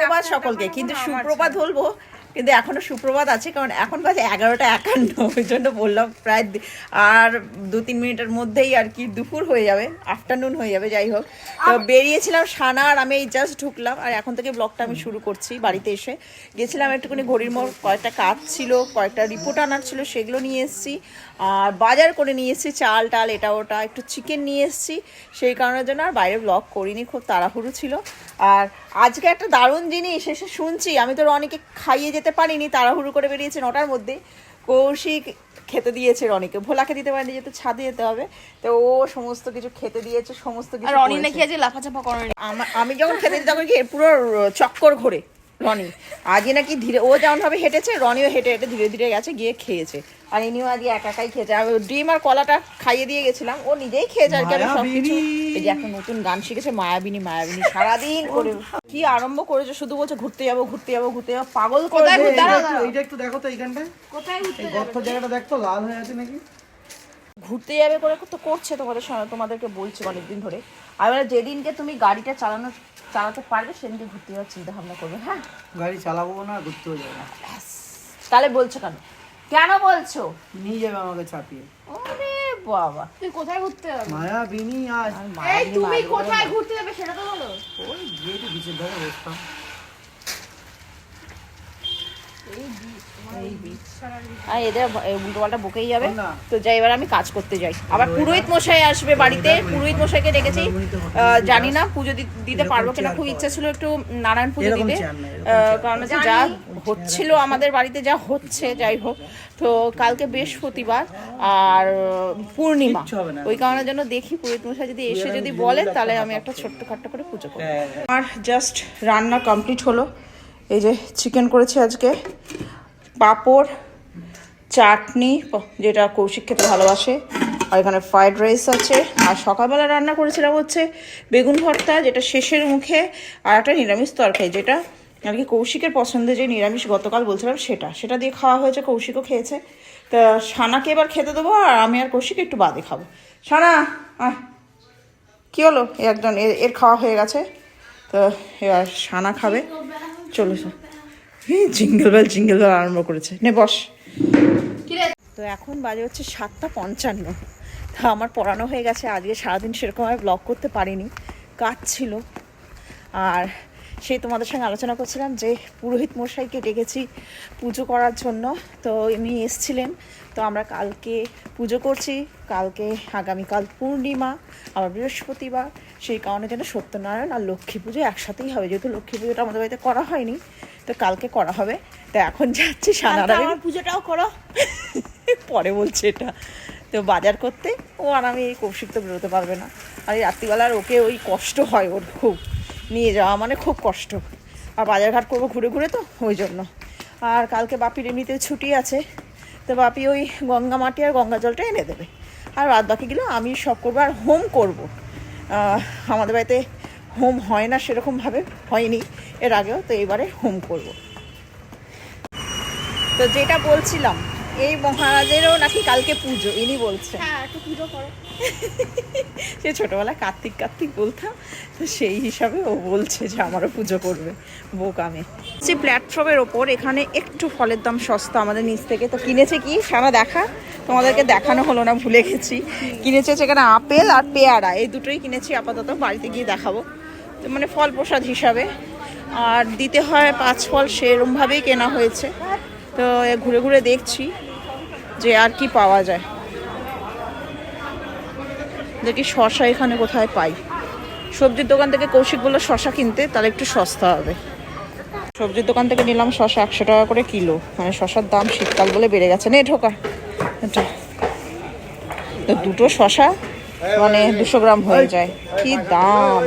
সুপ্রভাত সকলকে। কিন্তু সুপ্রভাত বলব কিন্তু এখনও সুপ্রভাত আছে কারণ এখন বাজে এগারোটা একান্ন ওই জন্য বললাম প্রায় আর দু তিন মিনিটের মধ্যেই আর কি দুপুর হয়ে যাবে আফটারনুন হয়ে যাবে যাই হোক। তো বেরিয়েছিলাম সানা আর আমি এই জাস্ট ঢুকলাম আর এখন থেকে ব্লগটা আমি শুরু করছি বাড়িতে এসে। গেছিলাম একটুখানি ঘড়ির মোড় কয়েকটা কাজ ছিল কয়েকটা রিপোর্ট আনার ছিল সেগুলো নিয়ে এসেছি। আর বাজার করে নিয়ে এসেছি চাল টাল এটা ওটা একটু চিকেন নিয়ে এসেছি। সেই কারণের জন্য আর বাইরে ব্লগ করিনি খুব তাড়াহুড়ো ছিল। আর আজকে একটা দারুণ জিনিস এসে শুনছি আমি তো রনিকে খাইয়ে যেতে পারিনি তাড়াহুড়ো করে বেরিয়েছে নটার মধ্যে। কৌশিক খেতে দিয়েছে রনিকে ভোলাকে দিতে পারেনি যেহেতু ছাদে যেতে হবে তো ও সমস্ত কিছু খেতে দিয়েছে সমস্ত কিছু আর রনি নাকি আজ লাফাচাপা করেনি। আমি যখন খেতে দিই তখন কি পুরো চক্কর ঘোরে? রনি। আজকে নাকি ধীরে ও যেমন ভাবে হেঁটেছে রনিও হেঁটে হেঁটে ধীরে ধীরে গেছে গিয়ে খেয়েছে। আর ইনিও আজকে একা একাই খেয়েছে। আমি ডিম আর কলাটা খাইয়ে দিয়ে গেছিলাম ও নিজেই খেয়েছে আর কি আমি সব কিছু এই যে এখন নতুন গান শিখেছে মায়াবিনী মায়াবিনী সারাদিন করে কি আরম্ভ করেছে শুধু বলছে ঘুরতে যাব ঘুরতে যাব ঘুরতে যাব পাগল করে কোথায় একটু- এইটা একটু দেখো তো এইখানটায় কোথায় ঘুরতে এই গর্ত জায়গাটা দেখতো লাল হয়ে আছে নাকি? ঘুরতে যাবে করে তো করছে তোমাদের সঙ্গে তোমাদেরকে বলছি অনেকদিন ধরে। আর এবার যেদিনকে তুমি গাড়িটা চালানো চালাতে পারবে সেদিনকে ঘুরতে যাওয়ার চিন্তা ভাবনা করবে হ্যাঁ? গাড়ি চালাবো না ঘুরতেও যাব না। তাহলে বলছো কেন? কেন বলছো? নিয়ে যাবে আমাকে চাপিয়ে ওরে বাবা। তুই কোথায় ঘুরতে যাবে? মায়া বিনি আজ এই তুমি কোথায় ঘুরতে যাবে সেটা তো বলো। ওই গিয়ে বিচের ধারে বসতাম। আর এদের উল্টো পাল্টা বকেই যাবে। তো যাই এবার আমি কাজ করতে যাই। আবার পুরোহিত মশাই আসবে বাড়িতে। পুরোহিত মশাইকে ডেকেছি। জানি না পুজো দি- দিতে পারব কিনা। খুব ইচ্ছা ছিল একটু নারায়ণ পুজো দিতে। কারণ হচ্ছে যা হচ্ছিল আমাদের বাড়িতে যা হচ্ছে যাই হোক। তো কালকে বৃহস্পতিবার আর পূর্ণিমা। ওই কারণের জন্য দেখি পুরোহিত মশাই যদি এসে যদি বলে তাহলে আমি একটা ছোট্ট খাট্ট করে পুজো করব। আমার জাস্ট রান্না কমপ্লিট হলো। এই যে চিকেন করেছি আজকে। পাঁপড়, চাটনি যেটা কৌশিক খেতে ভালোবাসে। আর এখানে ফ্রাইড রাইস আছে। আর সকালবেলা রান্না করেছিলাম হচ্ছে বেগুন ভর্তা, যেটা শেষের মুখে, আর একটা নিরামিষ তরকারি, যেটা আর কি কৌশিকের পছন্দের যে নিরামিষ গতকাল বলছিলাম সেটা। সেটা দিয়ে খাওয়া হয়েছে, কৌশিকও খেয়েছে। তা সানাকে এবার খেতে দেবো, আর আমি আর কৌশিক একটু বাদে খাব। সানা আয় কি হলো? একজন এর খাওয়া হয়ে গেছে। তো এবার সানা খাবে। চলো জিঙ্গেল বেল জিঙ্গেল বেল আরম্ভ করেছে। নে বস। তো এখন বাজে হচ্ছে সাতটা পঞ্চান্ন। তা আমার পড়ানো হয়ে গেছে আজকে সারাদিন সেরকমভাবে ব্লগ করতে পারিনি। কাজ ছিল। আর সেই তোমাদের সঙ্গে আলোচনা করছিলাম যে পুরোহিত মশাইকে ডেকেছি পুজো করার জন্য। তো এমনি এসছিলেন। তো আমরা কালকে পুজো করছি। কালকে আগামীকাল পূর্ণিমা আবার বৃহস্পতিবার। সেই কারণে যেন সত্যনারায়ণ আর লক্ষ্মী পুজো একসাথেই হবে। যেহেতু লক্ষ্মী পুজোটা আমাদের বাড়িতে করা হয়নি তো কালকে করা হবে। তো এখন যাচ্ছি সানারা আমার পুজোটাও করো। পরে বলছে এটা। তো বাজার করতে ও আর আমি এই কৌশিক তো বেরোতে পারবে না। আর এই রাত্রিবেলার ওকে ওই কষ্ট হয় ওর খুব। নিয়ে যাওয়া মানে খুব কষ্ট। আর বাজারঘাট করব ঘুরে ঘুরে তো ওই জন্য। আর কালকে বাপির এমনিতে ছুটি আছে। তো বাপি ওই গঙ্গা মাটি আর গঙ্গা জলটা এনে দেবে। আর বাদ বাকিগুলো আমি সব করব আর হোম করব। আমাদের বাড়িতে হোম হয় না সেরকমভাবে, হয়নি। এর আগেও, তো এবারে হোম করব। তো যেটা বলছিলাম এই মহারাজেরও নাকি কালকে পুজো ইনি বলছেন। হ্যাঁ একটু পুজো করো। সে ছোটবেলায় কার্তিক কার্তিক বলতাম তো সেই হিসাবে ও বলছে যে আমারও পুজো করবে বোকামে। যে প্ল্যাটফর্মের ওপর এখানে একটু ফলের দাম সস্তা আমাদের নিচ থেকে। তো কিনেছে কি? সারা দেখা। তোমাদেরকে দেখানো হলো না ভুলে গেছি। কিনেছে সেখানে আপেল আর পেয়ারা। এই দুটোই কিনেছি আপাতত বাড়িতে গিয়ে দেখাবো। তো মানে ফল প্রসাদ হিসাবে। আর দিতে হয় পাঁচ ফল সেরমভাবেই কেনা হয়েছে। তো ঘুরে ঘুরে দেখছি। যে আর কি পাওয়া যায়। দেখি শশা এখানে কোথায় পাই। সবজির দোকান থেকে কৌশিক বলল শশা কিনতে, তাহলে একটু সস্তা হবে। সবজির দোকান থেকে নিলাম শশা একশো টাকা করে কিলো। মানে শশার দাম শীতকাল বলে বেড়ে গেছে। নে, ঢোকা। তো দুটো শশা মানে দুশো গ্রাম হয়ে যায়। কি দাম।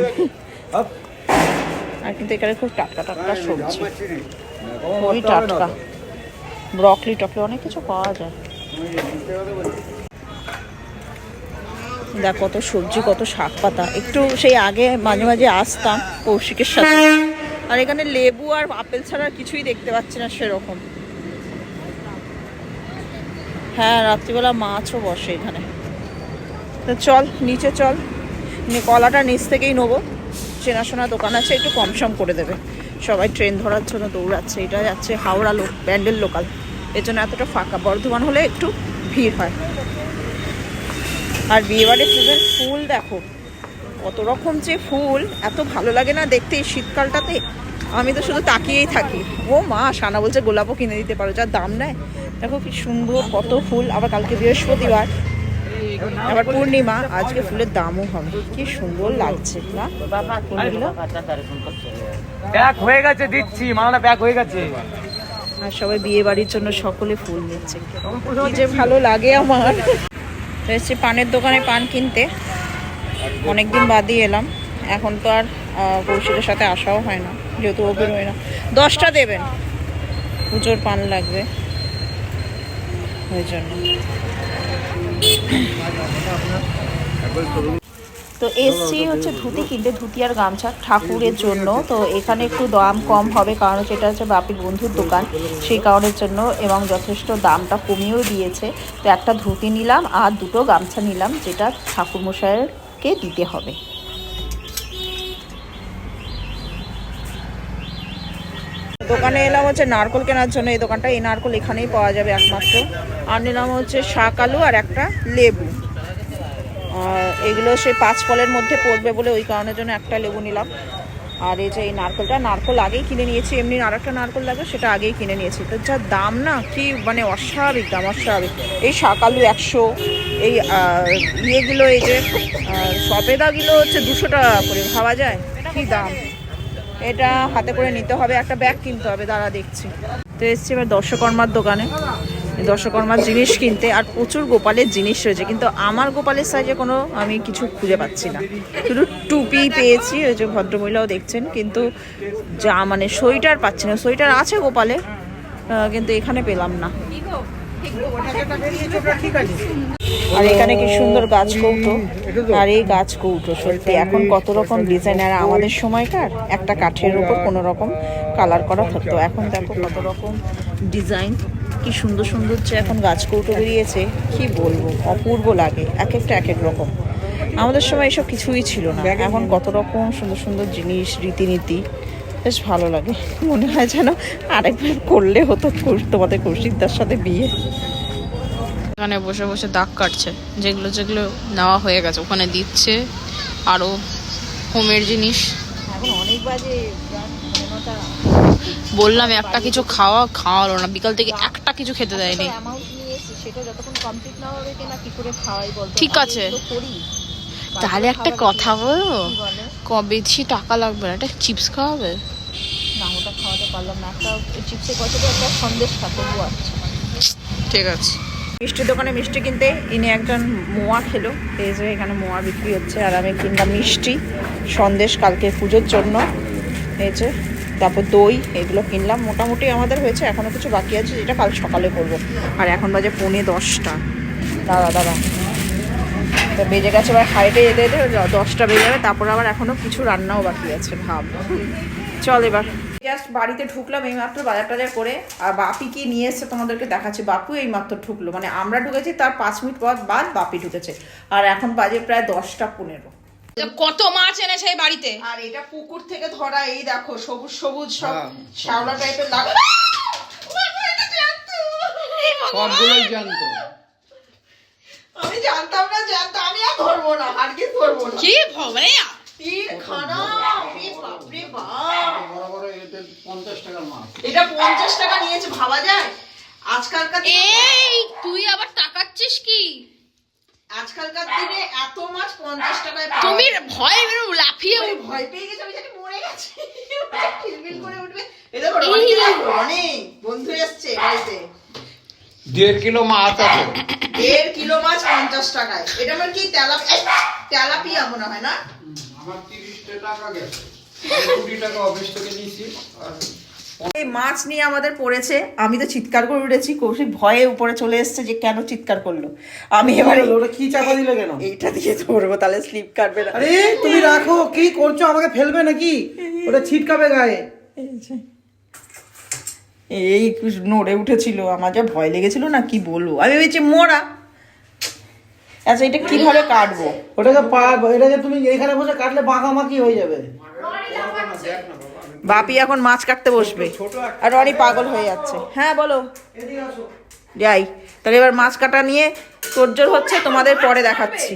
আর কিন্তু এখানে খুব টাটকা টাটকা সবজি। খুবই টাটকা। ব্রকলি টকলি অনেক কিছু পাওয়া যায়। দেখ, কত সবজি, কত শাক পাতা একটু সেই আগে মাঝে মাঝে আসতাম কৌশিকের সাথে। আর এখানে লেবু আর আপেল ছাড়া কিছুই দেখতে পাচ্ছি না সেরকম। হ্যাঁ রাত্রিবেলা মাছও বসে এখানে। তো চল, নিচে চল। কলাটা নিচ থেকেই নেব। চেনাশোনা দোকান আছে, একটু কম সম করে দেবে। সবাই ট্রেন ধরার জন্য দৌড়াচ্ছে, এটা যাচ্ছে হাওড়া লোক ব্যান্ডেল লোকাল। এর জন্য এতটা ফাঁকা। বর্ধমান হলে একটু ভিড় হয়। আর বিয়েবাড়ির সিজন ফুল দেখো, কত রকম যে ফুল, এত ভালো লাগে না দেখতে এই শীতকালটাতে। আমি তো শুধু তাকিয়েই থাকি। ও মা, সানা বলছে গোলাপও কিনে দিতে পারো যার দাম নেয়। দেখো কি সুন্দর, কত ফুল। আবার কালকে বৃহস্পতিবার আবার পূর্ণিমা, আজকে ফুলের দামও হবে। কি সুন্দর লাগছে, না? হয়ে গেছে, দিচ্ছি মামলা প্যাক হয়ে গেছে। আর সবাই বিয়ে বাড়ির জন্য সকলে ফুল নিচ্ছে। যে ভালো লাগে আমার। তো এসছি পানের দোকানে পান কিনতে। অনেকদিন বাদই এলাম। এখন তো আর কৌশিকের সাথে আসাও হয় না। যেহেতু ও বেরোয় না। দশটা দেবেন। পুজোর পান লাগবে। ওই জন্য। তো এসছি হচ্ছে ধুতি কিনতে ধুতি আর গামছা ঠাকুরের জন্য। তো এখানে একটু দাম কম হবে কারণ হচ্ছে এটা হচ্ছে বাপির বন্ধুর দোকান। সেই কারণের জন্য এবং যথেষ্ট দামটা কমিয়েও দিয়েছে। তো একটা ধুতি নিলাম আর দুটো গামছা নিলাম যেটা ঠাকুরমশাইকে দিতে হবে। দোকানে এলাম হচ্ছে নারকল কেনার জন্য। এই দোকানটা এই নারকল এখানেই পাওয়া যাবে একমাত্র। আর নিলাম হচ্ছে শাক আলু আর একটা লেবু। এগুলো সেই পাঁচ ফলের মধ্যে পড়বে বলে ওই কারণের জন্য একটা লেবু নিলাম। আর এই যে এই নারকেলটা নারকেল আগেই কিনে নিয়েছি এমনি আর একটা নারকেল লাগবে সেটা আগেই কিনে নিয়েছি। তো যা দাম না কি মানে অস্বাভাবিক দাম অস্বাভাবিক। এই শাকালু একশো এই ইয়েগুলো এই যে আহ, সবেদাগুলো হচ্ছে দুশো টাকা করে ভাবা যায়? কি দাম? এটা হাতে করে নিতে হবে একটা ব্যাগ কিনতে হবে দাঁড়া দেখছি। তো এসছি এবার দর্শকর্মার দোকানে। দর্শকর্মার জিনিস কিনতে আর প্রচুর গোপালের জিনিস রয়েছে, কিন্তু আমার গোপালের সাইজে কোনো আমি কিছু খুঁজে পাচ্ছি না। শুধু টুপি পেয়েছি, ওই যে ভদ্রমহিলাও দেখছেন, কিন্তু যা মানে সোয়েটার পাচ্ছি না। সোয়েটার আছে গোপালে কিন্তু এখানে পেলাম না। আর এখানে কি সুন্দর গাছ কৌটো? আর এই গাছ কৌটো, সত্যি, এখন কত রকম ডিজাইন আর আমাদের সময়কার একটা কাঠের উপর কোনো রকম কালার করা থাকতো। এখন দেখো কত রকম ডিজাইন কি সুন্দর সুন্দর যে এখন গাছ কৌটো বেরিয়েছে কি বলব? অপূর্ব লাগে এক একটা এক এক রকম। আমাদের সময় এসব কিছুই ছিল না। এখন কত রকম সুন্দর সুন্দর জিনিস রীতিনীতি বেশ ভালো লাগে। মনে হয় যেন আরেকবার করলে হতো তোমাদের কৌশিকদার সাথে বিয়ে। এখানে বসে বসে দাগ কাটছে। যেগুলো যেগুলো নেওয়া হয়ে গেছে ওখানে দিচ্ছে আরও হোমের জিনিস। এখন অনেক বাজে। বললাম একটা কিছু খাওয়া খাওয়ালো না। বিকাল থেকে একটা কিছু খেতে দেয়নি। একটা amount সেটা যতক্ষণ complete না হবে কিনা কি করে খাওয়াই ঠিক আছে। করি। তাহলে একটা কথা বলব বলে? ক- বেশি টাকা লাগবে না একটা চিপস খাওয়াবে? না, ওটা খাওয়াতে পারলাম না। একটা চিপসের পয়সাতে একটা সন্দেশ আচ্ছা ঠিক আছে। মিষ্টির দোকানে মিষ্টি কিনতে ইনি একজন মোয়া খেলো। এই যে এখানে মোয়া বিক্রি হচ্ছে আর আমি কিনলাম মিষ্টি। সন্দেশ কালকে পুজোর জন্য। এই যে তারপর দই, এগুলো কিনলাম। মোটামুটি আমাদের হয়েছে, এখনও কিছু বাকি আছে, যেটা কাল সকালে করব। আর এখন বাজে পৌনে দশটা। দাদা দাদা তো বেজে গেছে, এবার হাইটে যেতে দশটা বেজে যাবে, তারপর আবার এখনও কিছু রান্নাও বাকি আছে, ভাব। চল এবার। জাস্ট বাড়িতে ঢুকলাম এই মাত্র বাজার টাজার করে, আর বাপি কি নিয়ে এসছে তোমাদেরকে দেখাচ্ছি। বাপু এই মাত্র ঢুকলো মানে আমরা ঢুকেছি, তার পাঁচ মিনিট পর বাদ বাপি ঢুকেছে। আর এখন বাজে প্রায় দশটা পনেরো। কত মাছ এনেছে এই বাড়িতে? আর এটা পুকুর থেকে ধরা এই দেখো সবুজ সবুজ সব হ্যাঁ। শ্যাওলা টাইপের লাগ সবগুলোই জানতো। আমি জানতাম না জানতাম আমি আর ধরবো না আর কি ধরবো না। কি তীর খানা বাপরে বাপ। বড় বড় এতে পঞ্চাশ টাকার মাছ। এটা পঞ্চাশ টাকা নিয়েছে ভাবা যায়? আজকালকার এই তুই আবার টাকাচ্ছিস কি? আজকালকার দিনে এত মাছ পঞ্চাশ টাকায় তুমি ভয় বেরো লাফিয়ে আমি ভয় পেয়ে গেছি আমি জানি মরে গেছে। কিলবিল করে উঠবে। দেখো রনি বন্ধু এসছে বাড়িতে। দেড় কিলো মাছ আছে। দেড় কিলো মাছ পঞ্চাশ টাকায়। এটা আমার কি তেলাপিয়া তেলাপিয়া মনে হয় না? আমার তিরিশটা টাকা গেছে। কুড়ি টাকা অফিস থেকে নিয়েছি। আর এই মাছ নিয়ে আমাদের পড়েছে আমি তো চিৎকার করে উঠেছি কৌশিক ভয়ে উপরে চলে এসেছে যে কেন চিৎকার করল। আমি এবারে ওটা কি চাপা দিলে কেন? এইটা দিয়ে ধরবো তাহলে স্লিপ কাটবে না। আরে তুমি রাখো কি করছ? আমাকে ফেলবে নাকি? ওটা ছিটকাবে গায়ে। এই। নড়ে উঠেছিল আমার যা ভয় লেগেছিল না কি বলব? আমি ভেবেছি মোড়া আচ্ছা এটা কীভাবে কাটবো? ওটাকে পা এটাকে তুমি এখানে বসে কাটলে বাঁকামাকি হয়ে যাবে। বাপি এখন মাছ কাটতে বসবে। আর রনি পাগল হয়ে যাচ্ছে। হ্যাঁ বলো। যাই। তাহলে এবার মাছ কাটা নিয়ে তোরজোর হচ্ছে তোমাদের পরে দেখাচ্ছি।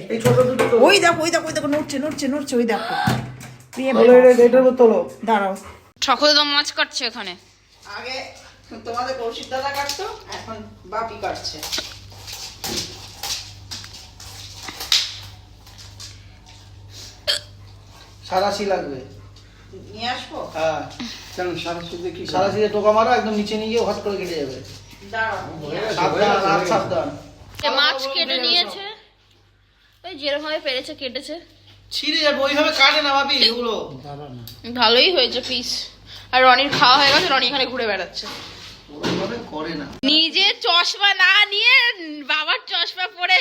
ওই দেখো ওই দেখো ওই দেখো নড়ছে নড়ছে নড়ছে ওই দেখো। দাঁড়াও। ঠাকুর তো মাছ কাটছে এখানে। আগে তোমাদের কৌশিক দাদা কাটতো এখন বাপি কাটছে। সারাশি লাগবে। নিয়ে আসব? হ্যাঁ। কেন সারাশি দেখি সারাশিতে টোকা মারো একদম নিচে নিয়ে গিয়ে হট করে কেটে যাবে। দাঁড়াও। নিয়ে আসব। সাবধান আর সাবধান। মাছ কেটে নিয়েছে? ওই পেরেছে কেটেছে। ছিঁড়ে যাবে ওইভাবে কাটে না ভাবি এগুলো। ভালোই হয়েছে পিস আর রনির খাওয়া হয়ে গেছে রনি এখানে ঘুরে বেড়াচ্ছে। করে না। নিজে চশমা না নিয়ে বাবার চশমা পরে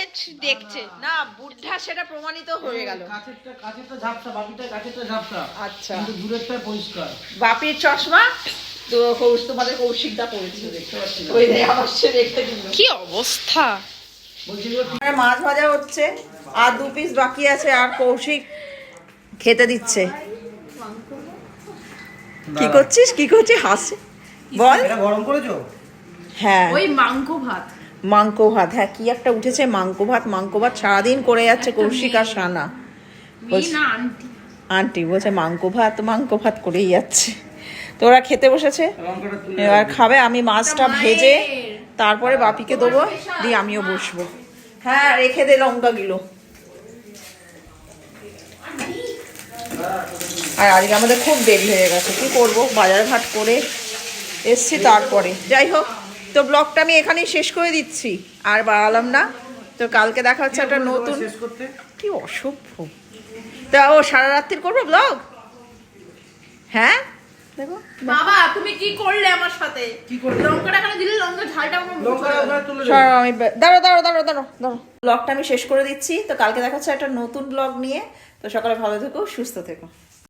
দেখছে। না বুদ্ধা সেটা প্রমাণিত হয়ে গেল। কাছেরটা কাছেরটা ঝাপসা বাকিটা কাছেরটা ঝাপসা। আচ্ছা। কিন্তু দূরেরটা পরিষ্কার। বাপির চশমা তো কৌশ তোমাদের কৌশিকদা পড়েছিল দেখতে পাচ্ছি ওই যে সে দেখতে কি অবস্থা? বলছি এগুলো এখানে মাছ ভাজা হচ্ছে আর দু পিস বাকি আছে আর কৌশিক খেতে দিচ্ছে। কি করছিস? কি করছিস? হাসি। বল। এটা গরম করেছ? হ্যাঁ। ওই মাংস ভাত। মাংকো ভাত হ্যাঁ কি একটা উঠেছে মাংকো ভাত। মাংকো ভাত সারাদিন করে যাচ্ছে কৌশিক আর সানা বলছে- আন্টি। আন্টি বলছে মাংকো ভাত মাংকো ভাত করেই যাচ্ছে। তো ওরা খেতে বসেছে। এবার খাবে আমি মাছটা ভেজে তারপরে বাপিকে দেবো দিয়ে আমিও বসবো। হ্যাঁ রেখে দে লঙ্কা গুলো আর আজকে আমাদের খুব দেরি হয়ে গেছে। কি করব? বাজার ঘাট করে এসছি তারপরে। যাই হোক তো ব্লগটা আমি এখানেই শেষ করে দিচ্ছি। আর বাড়ালাম না। তো কালকে দেখা হচ্ছে একটা নতুন কি অসভ্য। তা ও সারা রাত্রির করব ব্লগ হ্যাঁ? দেখো। বাবা তুমি কি করলে আমার সাথে? কি করলে? লঙ্কাটা এখানে দিলে লঙ্কা ঝালটা আমি দাঁড়াও দাঁড়াও ব্লগটা আমি শেষ করে দিচ্ছি। তো কালকে দেখা হচ্ছে একটা নতুন ব্লগ নিয়ে। তো সকালে ভালো থেকো সুস্থ থেকো।